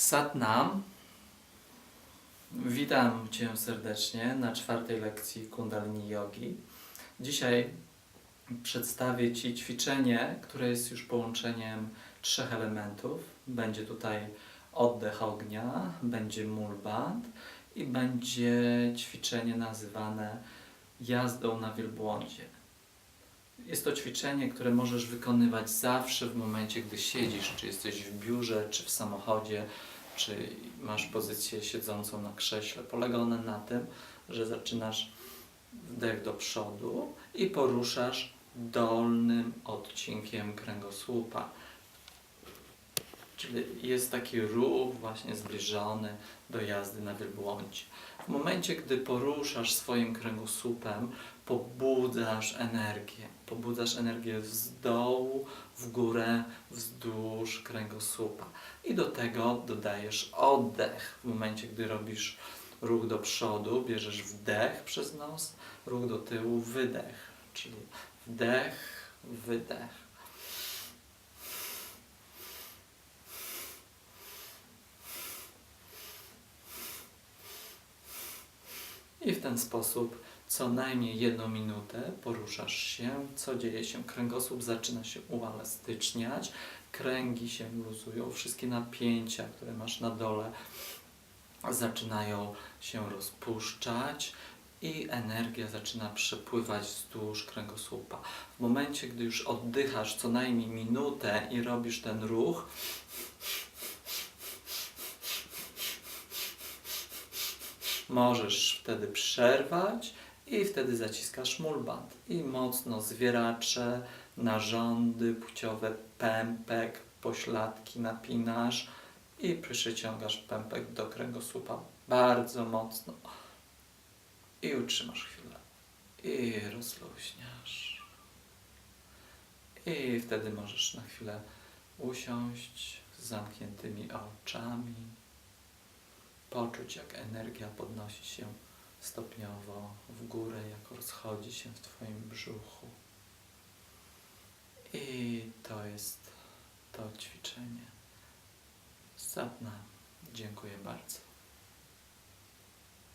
Satnam. Witam Cię serdecznie na czwartej lekcji Kundalini Yogi. Dzisiaj przedstawię Ci ćwiczenie, które jest już połączeniem trzech elementów. Będzie tutaj oddech ognia, będzie mulband i będzie ćwiczenie nazywane jazdą na wielbłądzie. Jest to ćwiczenie, które możesz wykonywać zawsze w momencie, gdy siedzisz, czy jesteś w biurze, czy w samochodzie, czy masz pozycję siedzącą na krześle. Polega one na tym, że zaczynasz wdech do przodu i poruszasz dolnym odcinkiem kręgosłupa. Czyli jest taki ruch właśnie zbliżony do jazdy na wielbłądzie. W momencie, gdy poruszasz swoim kręgosłupem, pobudzasz energię. Pobudzasz energię z dołu w górę, wzdłuż kręgosłupa. I do tego dodajesz oddech. W momencie, gdy robisz ruch do przodu, bierzesz wdech przez nos, ruch do tyłu, wydech. Czyli wdech, wydech. I w ten sposób co najmniej jedną minutę poruszasz się, co dzieje się. Kręgosłup zaczyna się uelastyczniać, kręgi się luzują, wszystkie napięcia, które masz na dole, zaczynają się rozpuszczać i energia zaczyna przepływać wzdłuż kręgosłupa. W momencie, gdy już oddychasz co najmniej minutę i robisz ten ruch, Możesz wtedy przerwać i wtedy zaciskasz mulband. I mocno zwieracze, narządy płciowe, pępek, pośladki napinasz i przyciągasz pępek do kręgosłupa bardzo mocno. I utrzymasz chwilę. I rozluźniasz. I wtedy możesz na chwilę usiąść z zamkniętymi oczami poczuć, jak energia podnosi się stopniowo w górę, jak rozchodzi się w Twoim brzuchu. I to jest to ćwiczenie. Satna. Dziękuję bardzo.